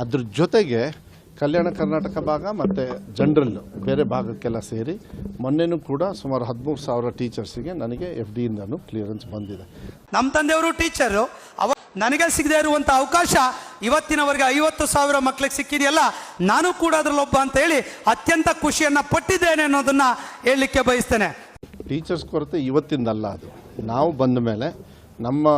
ಅದ್ರ ಜೊತೆಗೆ ಕಲ್ಯಾಣ ಕರ್ನಾಟಕ ಭಾಗ ಮತ್ತು ಜನರಲ್ ಬೇರೆ ಭಾಗಕ್ಕೆಲ್ಲ ಸೇರಿ ಮೊನ್ನೆನೂ ಕೂಡ ಸುಮಾರು ಹದಿಮೂರು ಸಾವಿರ ಟೀಚರ್ಸಿಗೆ ನನಗೆ ಎಫ್ ಡಿಯಿಂದನೂ ಕ್ಲಿಯರೆನ್ಸ್ ಬಂದಿದೆ. ನಮ್ಮ ತಂದೆಯವರು ಟೀಚರು. ಅವ ನನಗೆ ಸಿಗದೆ ಇರುವಂಥ ಅವಕಾಶ ಇವತ್ತಿನವರೆಗೆ ಐವತ್ತು ಸಾವಿರ ಮಕ್ಕಳಿಗೆ ಸಿಕ್ಕಿದೆಯಲ್ಲ ನಾನು ಕೂಡ ಅದರಲ್ಲೊಬ್ಬ ಅಂತ ಹೇಳಿ ಅತ್ಯಂತ ಖುಷಿಯನ್ನು ಪಟ್ಟಿದ್ದೇನೆ ಅನ್ನೋದನ್ನು ಹೇಳಲಿಕ್ಕೆ ಬಯಸ್ತೇನೆ. ಟೀಚರ್ಸ್ ಕೊರತೆ ಇವತ್ತಿಂದಲ್ಲ ಅದು. ನಾವು ಬಂದ ಮೇಲೆ ನಮ್ಮ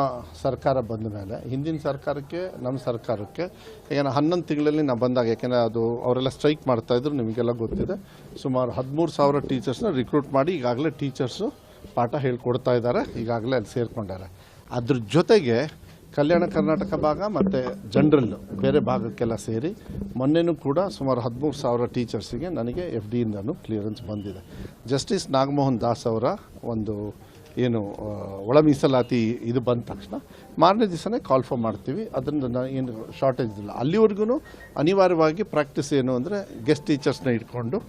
ಸರ್ಕಾರ ಬಂದ ಮೇಲೆ, ಹಿಂದಿನ ಸರ್ಕಾರಕ್ಕೆ, ನಮ್ಮ ಸರ್ಕಾರಕ್ಕೆ, ಏನೋ ನಾನು ಹನ್ನೊಂದು ತಿಂಗಳಲ್ಲಿ ನಾವು ಬಂದಾಗ, ಯಾಕೆಂದರೆ ಅದು ಅವರೆಲ್ಲ ಸ್ಟ್ರೈಕ್ ಮಾಡ್ತಾ ಇದ್ರು, ನಿಮಗೆಲ್ಲ ಗೊತ್ತಿದೆ. ಸುಮಾರು ಹದಿಮೂರು ಸಾವಿರ ಟೀಚರ್ಸ್ನ ರಿಕ್ರೂಟ್ ಮಾಡಿ ಈಗಾಗಲೇ ಟೀಚರ್ಸು ಪಾಠ ಹೇಳ್ಕೊಡ್ತಾ ಇದ್ದಾರೆ, ಈಗಾಗಲೇ ಅಲ್ಲಿ ಸೇರಿಕೊಂಡಾರೆ. ಅದ್ರ ಜೊತೆಗೆ ಕಲ್ಯಾಣ ಕರ್ನಾಟಕ ಭಾಗ ಮತ್ತು ಜನರಲ್ ಬೇರೆ ಭಾಗಕ್ಕೆಲ್ಲ ಸೇರಿ, ಮೊನ್ನೆನೂ ಕೂಡ ಸುಮಾರು ಹದಿಮೂರು ಸಾವಿರ ಟೀಚರ್ಸಿಗೆ ನನಗೆ ಎಫ್ ಡಿಯಿಂದನೂ ಕ್ಲಿಯರೆನ್ಸ್ ಬಂದಿದೆ. ಜಸ್ಟಿಸ್ ನಾಗಮೋಹನ್ ದಾಸ್ ಅವರ ಒಂದು ಏನು ಒಳ ಮೀಸಲಾತಿ ಇದು ಬಂದ ತಕ್ಷಣ ಮಾರನೇ ದಿವಸನೇ ಕಾಲ್ ಫಾರ್ ಮಾಡ್ತೀವಿ. ಅದರಿಂದ ಏನು ಶಾರ್ಟೇಜ್ ಇಲ್ಲ. ಅಲ್ಲಿವರೆಗೂ ಅನಿವಾರ್ಯವಾಗಿ ಪ್ರಾಕ್ಟೀಸ್ ಏನು ಅಂದರೆ ಗೆಸ್ಟ್ ಟೀಚರ್ಸ್ನ ಇಟ್ಕೊಂಡು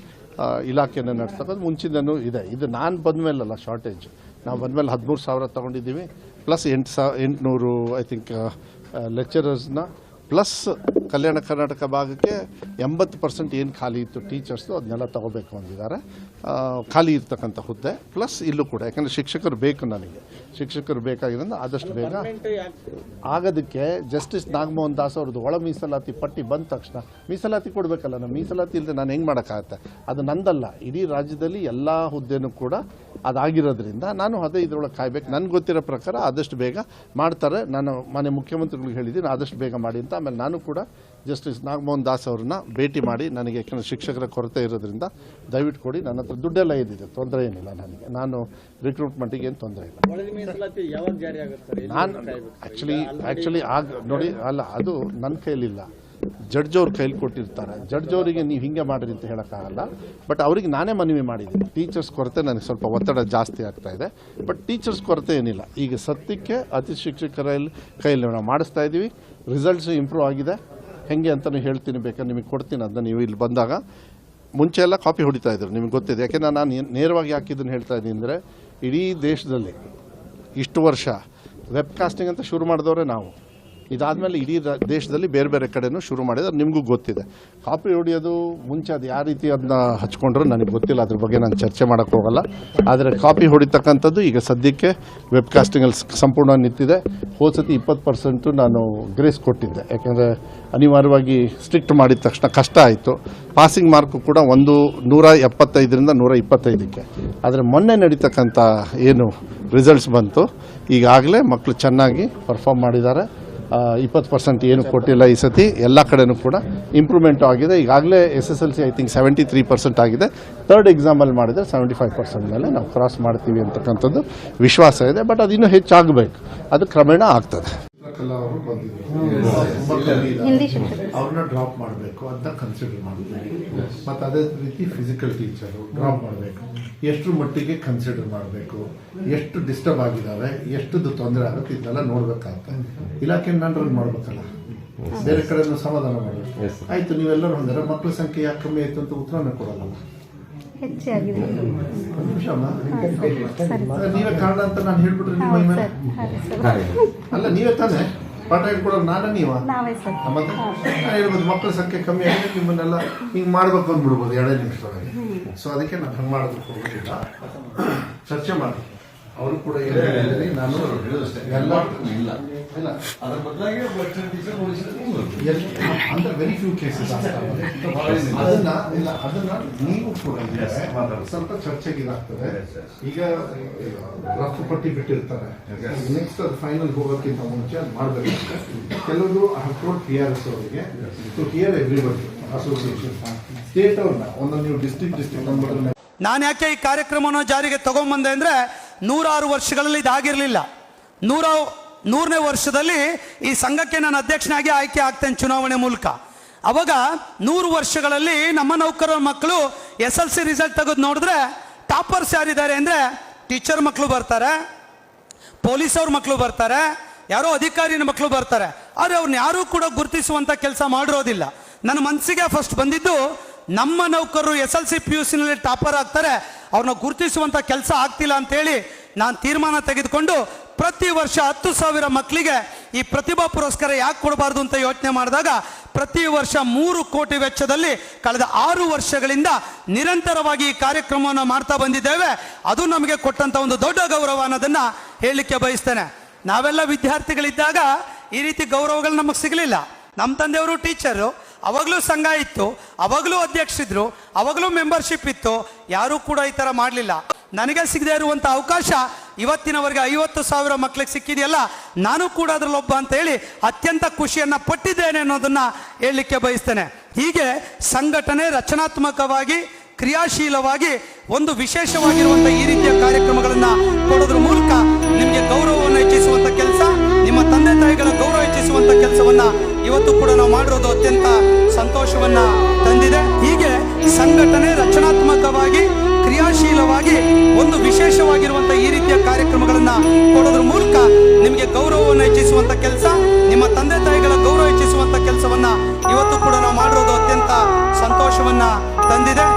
ಇಲಾಖೆಯನ್ನು ನಡೆಸ್ತಕ್ಕಂಥ ಮುಂಚಿನೂ ಇದೆ. ಇದು ನಾನು ಬಂದಮೇಲಲ್ಲ ಶಾರ್ಟೇಜ್ ನಾವು ಬಂದಮೇಲೆ ಹದಿಮೂರು ಸಾವಿರ ತೊಗೊಂಡಿದ್ದೀವಿ. ಪ್ಲಸ್ ಎಂಟು ಸಾ, ಎಂಟುನೂರು ಐ ಥಿಂಕ್ ಲೆಕ್ಚರರ್ಸ್ನ ಪ್ಲಸ್ ಕಲ್ಯಾಣ ಕರ್ನಾಟಕ ಭಾಗಕ್ಕೆ ಎಂಬತ್ತು ಪರ್ಸೆಂಟ್ ಏನು ಖಾಲಿ ಇತ್ತು ಟೀಚರ್ಸು ಅದನ್ನೆಲ್ಲ ತಗೋಬೇಕು ಅಂದಿದ್ದಾರೆ. ಖಾಲಿ ಇರ್ತಕ್ಕಂಥ ಹುದ್ದೆ. ಪ್ಲಸ್ ಇಲ್ಲೂ ಕೂಡ, ಯಾಕಂದರೆ ಶಿಕ್ಷಕರು ಬೇಕು ನನಗೆ. ಶಿಕ್ಷಕರು ಬೇಕಾಗಿರೋದ್ರಿಂದ ಆದಷ್ಟು ಬೇಗ ಆಗೋದಕ್ಕೆ ಜಸ್ಟಿಸ್ ನಾಗಮೋಹನ್ ದಾಸ್ ಅವ್ರದ್ದು ಒಳ ಮೀಸಲಾತಿ ಪಟ್ಟಿ ಬಂದ ತಕ್ಷಣ ಮೀಸಲಾತಿ ಕೊಡಬೇಕಲ್ಲ ನಾನು ಮೀಸಲಾತಿ ಇಲ್ಲದೆ ನಾನು ಹೆಂಗೆ ಮಾಡೋಕ್ಕಾಗತ್ತೆ? ಅದು ನಂದಲ್ಲ, ಇಡೀ ರಾಜ್ಯದಲ್ಲಿ ಎಲ್ಲ ಹುದ್ದೆನೂ ಕೂಡ ಅದಾಗಿರೋದ್ರಿಂದ ನಾನು ಅದೇ ಇದರೊಳಗೆ ಕಾಯ್ಬೇಕು. ನನಗೆ ಗೊತ್ತಿರೋ ಪ್ರಕಾರ ಆದಷ್ಟು ಬೇಗ ಮಾಡ್ತಾರೆ. ನಾನು ಮನೆ ಮುಖ್ಯಮಂತ್ರಿಗಳಿಗೆ ಹೇಳಿದ್ದೀನಿ ಆದಷ್ಟು ಬೇಗ ಮಾಡಿ ಅಂತ. ಆಮೇಲೆ ನಾನು ಕೂಡ ಜಸ್ಟಿಸ್ ನಾಗಮೋಹನ್ ದಾಸ್ ಅವ್ರನ್ನ ಭೇಟಿ ಮಾಡಿ ನನಗೆ ಯಾಕಂದರೆ ಶಿಕ್ಷಕರ ಕೊರತೆ ಇರೋದ್ರಿಂದ ದಯವಿಟ್ಟು ಕೊಡಿ. ನನ್ನ ಹತ್ರ ದುಡ್ಡೆಲ್ಲ ಇದ್ದಿದೆ ತೊಂದರೆ ಏನಿಲ್ಲ ನನಗೆ. ನಾನು ರಿಕ್ರೂಟ್ಮೆಂಟಿಗೆ ಏನು ತೊಂದರೆ ಇಲ್ಲ. ನಾನು ಆ್ಯಕ್ಚುಲಿ ಆ್ಯಕ್ಚುಲಿ ಆಗ ನೋಡಿ ಅಲ್ಲ ಅದು ನನ್ನ ಕೈಲಿಲ್ಲ. ಜಡ್ಜ್ ಅವ್ರ ಕೈಲಿ ಕೊಟ್ಟಿರ್ತಾರೆ. ಜಡ್ಜ್ ಅವರಿಗೆ ನೀವು ಹಿಂಗೆ ಮಾಡಿರಿ ಅಂತ ಹೇಳೋಕ್ಕಾಗಲ್ಲ. ಬಟ್ ಅವ್ರಿಗೆ ನಾನೇ ಮನವಿ ಮಾಡಿದ್ದೀನಿ. ಟೀಚರ್ಸ್ ಕೊರತೆ ನನಗೆ ಸ್ವಲ್ಪ ಒತ್ತಡ ಜಾಸ್ತಿ ಆಗ್ತಾ ಇದೆ. ಬಟ್ ಟೀಚರ್ಸ್ ಕೊರತೆ ಏನಿಲ್ಲ. ಈಗ ಸತ್ಯಕ್ಕೆ ಅತಿ ಶಿಕ್ಷಕರ ಕೈಯಲ್ಲಿ ನಾವು ಮಾಡಿಸ್ತಾ ಇದ್ದೀವಿ ರಿಸಲ್ಟ್ಸ್ ಇಂಪ್ರೂವ್ ಆಗಿದೆ. ಹೆಂಗೆ ಅಂತಲೂ ಹೇಳ್ತೀನಿ ಬೇಕಾದ್ರೆ ನಿಮಗೆ ಕೊಡ್ತೀನಿ ಅದನ್ನ ನೀವು ಇಲ್ಲಿ ಬಂದಾಗ. ಮುಂಚೆ ಎಲ್ಲ ಕಾಪಿ ಹೊಡಿತಾ ಇದ್ರು, ನಿಮಗೆ ಗೊತ್ತಿದೆ. ಯಾಕೆಂದ್ರೆ ನಾನು ನೇರವಾಗಿ ಹಾಕಿದ್ದನ್ನು ಹೇಳ್ತಾ ಇದ್ದೀನಿ ಅಂದರೆ, ಇಡೀ ದೇಶದಲ್ಲಿ ಇಷ್ಟು ವರ್ಷ ವೆಬ್ ಕಾಸ್ಟಿಂಗ್ ಅಂತ ಶುರು ಮಾಡಿದವರೇ ನಾವು. ಇದಾದಮೇಲೆ ಇಡೀ ದೇಶದಲ್ಲಿ ಬೇರೆ ಬೇರೆ ಕಡೆನೂ ಶುರು ಮಾಡಿದ್ರೆ ನಿಮಗೂ ಗೊತ್ತಿದೆ. ಕಾಪಿ ಹೊಡೆಯೋದು ಮುಂಚೆ ಅದು ಯಾವ ರೀತಿ ಅದನ್ನ ಹಚ್ಕೊಂಡ್ರು ನನಗೆ ಗೊತ್ತಿಲ್ಲ. ಅದ್ರ ಬಗ್ಗೆ ನಾನು ಚರ್ಚೆ ಮಾಡೋಕ್ಕೆ ಹೋಗಲ್ಲ. ಆದರೆ ಕಾಪಿ ಹೊಡಿತಕ್ಕಂಥದ್ದು ಈಗ ಸದ್ಯಕ್ಕೆ ವೆಬ್ ಕಾಸ್ಟಿಂಗಲ್ಲಿ ಸಂಪೂರ್ಣ ನಿಂತಿದೆ. ಹೋದ ಸತಿ ಇಪ್ಪತ್ತು ಪರ್ಸೆಂಟು ನಾನು ಗ್ರೇಸ್ ಕೊಟ್ಟಿದ್ದೆ. ಯಾಕೆಂದರೆ ಅನಿವಾರ್ಯವಾಗಿ ಸ್ಟ್ರಿಕ್ಟ್ ಮಾಡಿದ ತಕ್ಷಣ ಕಷ್ಟ ಆಯಿತು. ಪಾಸಿಂಗ್ ಮಾರ್ಕು ಕೂಡ ಒಂದು ನೂರ ಎಪ್ಪತ್ತೈದರಿಂದ ನೂರ ಇಪ್ಪತ್ತೈದಕ್ಕೆ. ಆದರೆ ಮೊನ್ನೆ ನಡೀತಕ್ಕಂಥ ಏನು ರಿಸಲ್ಟ್ಸ್ ಬಂತು. ಈಗಾಗಲೇ ಮಕ್ಕಳು ಚೆನ್ನಾಗಿ ಪರ್ಫಾರ್ಮ್ ಮಾಡಿದ್ದಾರೆ. ಇಪ್ಪತ್ತು ಪರ್ಸೆಂಟ್ ಏನು ಕೊಟ್ಟಿಲ್ಲ ಈ ಸತಿ ಎಲ್ಲ ಕಡೆನೂ ಕೂಡ ಇಂಪ್ರೂವ್ಮೆಂಟ್ ಆಗಿದೆ. ಈಗಾಗಲೇ S S L C I think seventy three percent ಆಗಿದೆ ತರ್ಡ್ ಎಕ್ಸಾಮಲ್ಲಿ ಮಾಡಿದರೆ ಸೆವೆಂಟಿ ಫೈವ್ ಪರ್ಸೆಂಟ್ ಮೇಲೆ ನಾವು ಕ್ರಾಸ್ ಮಾಡ್ತೀವಿ ಅಂತಕ್ಕಂಥದ್ದು ವಿಶ್ವಾಸ ಇದೆ. ಬಟ್ ಅದು ಇನ್ನೂ ಹೆಚ್ಚಾಗಬೇಕು. ಅದು ಕ್ರಮೇಣ ಆಗ್ತದೆ. ಹಿಂದಿ ಶಿಕ್ಷಕರು. ಅವ್ರನ್ನ ಡ್ರಾಪ್ ಮಾಡಬೇಕು ಅಂತ ಕನ್ಸಿಡರ್ ಮಾಡ್ತೀವಿ ಮತ್ತು ಅದೇ ರೀತಿ ಫಿಸಿಕಲ್ ಟೀಚರು ಡ್ರಾಪ್ ಮಾಡಬೇಕು. ಎಷ್ಟು ಮಟ್ಟಿಗೆ ಕನ್ಸಿಡರ್ ಮಾಡಬೇಕು ಎಷ್ಟು ಡಿಸ್ಟರ್ಬ್ ಆಗಿದ್ದಾವೆ ಎಷ್ಟು ತೊಂದರೆ ಆಗುತ್ತೆ ಇದನ್ನೆಲ್ಲ ನೋಡ್ಬೇಕಾಗುತ್ತೆ. ಇಲಾಖೆ ನಾನು ರನ್ ಮಾಡ್ಬೇಕಲ್ಲ? ಬೇರೆ ಕಡೆನೂ ಸಮಾಧಾನ ಮಾಡಬೇಕು. ಆಯ್ತು ನೀವೆಲ್ಲರೂ ಅಂದರೆ ಮಕ್ಕಳ ಸಂಖ್ಯೆ ಯಾಕೆ ಕಮ್ಮಿ ಆಯ್ತು ಅಂತ ಉತ್ತರ ಕೊಡಲ್ಲ. ನೀವೇ ಕಾರಣ ಅಂತ ನಾನು ಹೇಳ್ಬಿಟ್ರೆ ನಿಮ್ಮ ಮೇಲೆ ಸರ್ ಸರ್. ಅಲ್ಲ ನೀವೇ ತಾನೇ? ಪಾಠ ಹೇಳ್ಕೊಡೋದು ನಾನು ನೀವ? ನಾವೇ ಸರ್. ಮತ್ತೆ ನಾನು ಹೇಳ್ಬೋದು ಮಕ್ಕಳ ಸಂಖ್ಯೆ ಕಮ್ಮಿ ಆಗಿದೆ ನಿಮ್ಮನ್ನೆಲ್ಲ ಹಿಂಗೆ ಮಾಡ್ಬೇಕು ಅಂದ್ಬಿಡ್ಬೋದು ಎರಡೇ ನಿಮಿಷದೊಳಗೆ. ಸೊ ಅದಕ್ಕೆ ನಾನು ಹಂಗೆ ಮಾಡೋದಕ್ಕೆ ಹೋಗೋದಿಲ್ಲ ಚರ್ಚೆ ಮಾಡಿ ಅವರು ಕೂಡ ಏನು ಹೇಳಿದ್ರಿ? ನಾನು ಎಲ್ಲ ಇಲ್ಲ. ಇಲ್ಲ. ಅದರ ಬದಲಾಗಿ ಟೀಚರ್ ಅಂದ್ರೆ ವೆರಿ ಫ್ಯೂ ಕೇಸಸ್ ಅದನ್ನ ಇಲ್ಲ ಅದನ್ನ ನೀವು ಕೂಡ ಸ್ವಲ್ಪ ಚರ್ಚೆಗೆ ಇದಾಗ್ತದೆ ಈಗ ರಫ್ ಪಟ್ಟಿ ಬಿಟ್ಟಿರ್ತಾರೆ. ನೆಕ್ಸ್ಟ್ ಅದು ಫೈನಲ್ ಹೋಗೋಕ್ಕಿಂತ ಮುಂಚೆ ಅದು ಮಾಡಬೇಕು. ಕೆಲವರು ಹತ್ತು ಪಿ ಆರ್ ಎಸ್ ಅವರಿಗೆ to here everybody association state ಅವ್ರನ್ನ ಒಂದೊಂದು ನೀವು ಡಿಸ್ಟ್ರಿಕ್ಟ್ ಡಿಸ್ಟ್ರಿಕ್ಟ್ ನಂಬರ್ ನಾನು ಯಾಕೆ ಈ ಕಾರ್ಯಕ್ರಮವನ್ನು ಜಾರಿಗೆ ತಗೊಂಬಂದೆ ಅಂದರೆ ನೂರಾರು ವರ್ಷಗಳಲ್ಲಿ ಇದಾಗಿರಲಿಲ್ಲ. ನೂರ, ನೂರನೇ ವರ್ಷದಲ್ಲಿ ಈ ಸಂಘಕ್ಕೆ ನಾನು ಅಧ್ಯಕ್ಷನಾಗಿ ಆಯ್ಕೆ ಆಗ್ತೇನೆ ಚುನಾವಣೆ ಮೂಲಕ. ಅವಾಗ ನೂರು ವರ್ಷಗಳಲ್ಲಿ ನಮ್ಮ ನೌಕರರ ಮಕ್ಕಳು ಎಸ್ ಎಲ್ ಸಿ ರಿಸಲ್ಟ್ ತೆಗೆದು ನೋಡಿದ್ರೆ ಟಾಪರ್ಸ್ ಯಾರಿದ್ದಾರೆ ಅಂದರೆ ಟೀಚರ್ ಮಕ್ಕಳು ಬರ್ತಾರೆ, ಪೊಲೀಸ್ ಅವ್ರ ಮಕ್ಕಳು ಬರ್ತಾರೆ, ಯಾರೋ ಅಧಿಕಾರಿನ ಮಕ್ಕಳು ಬರ್ತಾರೆ. ಆದರೆ ಅವ್ರನ್ನ ಯಾರೂ ಕೂಡ ಗುರುತಿಸುವಂಥ ಕೆಲಸ ಮಾಡಿರೋದಿಲ್ಲ. ನನ್ನ ಮನಸ್ಸಿಗೆ ಫಸ್ಟ್ ಬಂದಿದ್ದು ನಮ್ಮ ನೌಕರರು S L C P U ಸಿನಲ್ಲಿ topper ಆಗ್ತಾರೆ, ಅವ್ರನ್ನ ಗುರುತಿಸುವಂಥ ಕೆಲಸ ಆಗ್ತಿಲ್ಲ ಅಂತೇಳಿ ನಾನು ತೀರ್ಮಾನ ತೆಗೆದುಕೊಂಡು ಪ್ರತಿ ವರ್ಷ ಹತ್ತು ಸಾವಿರ ಮಕ್ಕಳಿಗೆ ಈ ಪ್ರತಿಭಾ ಪುರಸ್ಕಾರ ಯಾಕೆ ಕೊಡಬಾರ್ದು ಅಂತ ಯೋಚನೆ ಮಾಡಿದಾಗ, ಪ್ರತಿ ವರ್ಷ ಮೂರು ಕೋಟಿ ವೆಚ್ಚದಲ್ಲಿ ಕಳೆದ ಆರು ವರ್ಷಗಳಿಂದ ನಿರಂತರವಾಗಿ ಈ ಕಾರ್ಯಕ್ರಮವನ್ನು ಮಾಡ್ತಾ ಬಂದಿದ್ದೇವೆ. ಅದು ನಮಗೆ ಕೊಟ್ಟಂಥ ಒಂದು ದೊಡ್ಡ ಗೌರವ ಅನ್ನೋದನ್ನು ಹೇಳಲಿಕ್ಕೆ ಬಯಸ್ತೇನೆ. ನಾವೆಲ್ಲ ವಿದ್ಯಾರ್ಥಿಗಳಿದ್ದಾಗ ಈ ರೀತಿ ಗೌರವಗಳು ನಮಗೆ ಸಿಗಲಿಲ್ಲ. ನಮ್ಮ ತಂದೆಯವರು ಟೀಚರು ಅವಾಗಲೂ ಸಂಘ ಇತ್ತು, ಅವಾಗಲೂ ಅಧ್ಯಕ್ಷರಿದ್ರು ಅವಾಗಲೂ ಮೆಂಬರ್ಶಿಪ್ ಇತ್ತು, ಯಾರೂ ಕೂಡ ಈ ಥರ ಮಾಡಲಿಲ್ಲ. ನನಗೆ ಸಿಗದೇ ಇರುವಂಥ ಅವಕಾಶ ಇವತ್ತಿನವರೆಗೆ ಐವತ್ತು ಸಾವಿರ ಮಕ್ಕಳಿಗೆ ಸಿಕ್ಕಿದೆಯಲ್ಲ, ನಾನು ಕೂಡ ಅದರಲ್ಲೊಬ್ಬ ಅಂತ ಹೇಳಿ ಅತ್ಯಂತ ಖುಷಿಯನ್ನ ಪಟ್ಟಿದ್ದೇನೆ ಅನ್ನೋದನ್ನ ಹೇಳಲಿಕ್ಕೆ ಬಯಸ್ತೇನೆ. ಹೀಗೆ ಸಂಘಟನೆ ರಚನಾತ್ಮಕವಾಗಿ, ಕ್ರಿಯಾಶೀಲವಾಗಿ, ಒಂದು ವಿಶೇಷವಾಗಿರುವಂಥ ಈ ರೀತಿಯ ಕಾರ್ಯಕ್ರಮಗಳನ್ನು ಕೊಡೋದ್ರ ಮೂಲಕ ನಿಮಗೆ ಗೌರವವನ್ನು ಕೆಲಸವನ್ನ ಇವತ್ತು ಕೂಡ ನಾವು ಮಾಡಿರೋದು ಅತ್ಯಂತ ಸಂತೋಷವನ್ನ ತಂದಿದೆ. ಹೀಗೆ ಸಂಘಟನೆ ರಚನಾತ್ಮಕವಾಗಿ, ಕ್ರಿಯಾಶೀಲವಾಗಿ, ಒಂದು ವಿಶೇಷವಾಗಿರುವಂತ ಈ ರೀತಿಯ ಕಾರ್ಯಕ್ರಮಗಳನ್ನ ಕೊಡೋದ್ರ ಮೂಲಕ ನಿಮಗೆ ಗೌರವವನ್ನು ಹೆಚ್ಚಿಸುವಂತ ಕೆಲಸ, ನಿಮ್ಮ ತಂದೆ ತಾಯಿಗಳ ಗೌರವ ಹೆಚ್ಚಿಸುವಂತ ಕೆಲಸವನ್ನ ಇವತ್ತು ಕೂಡ ನಾವು ಮಾಡಿರೋದು ಅತ್ಯಂತ ಸಂತೋಷವನ್ನ ತಂದಿದೆ.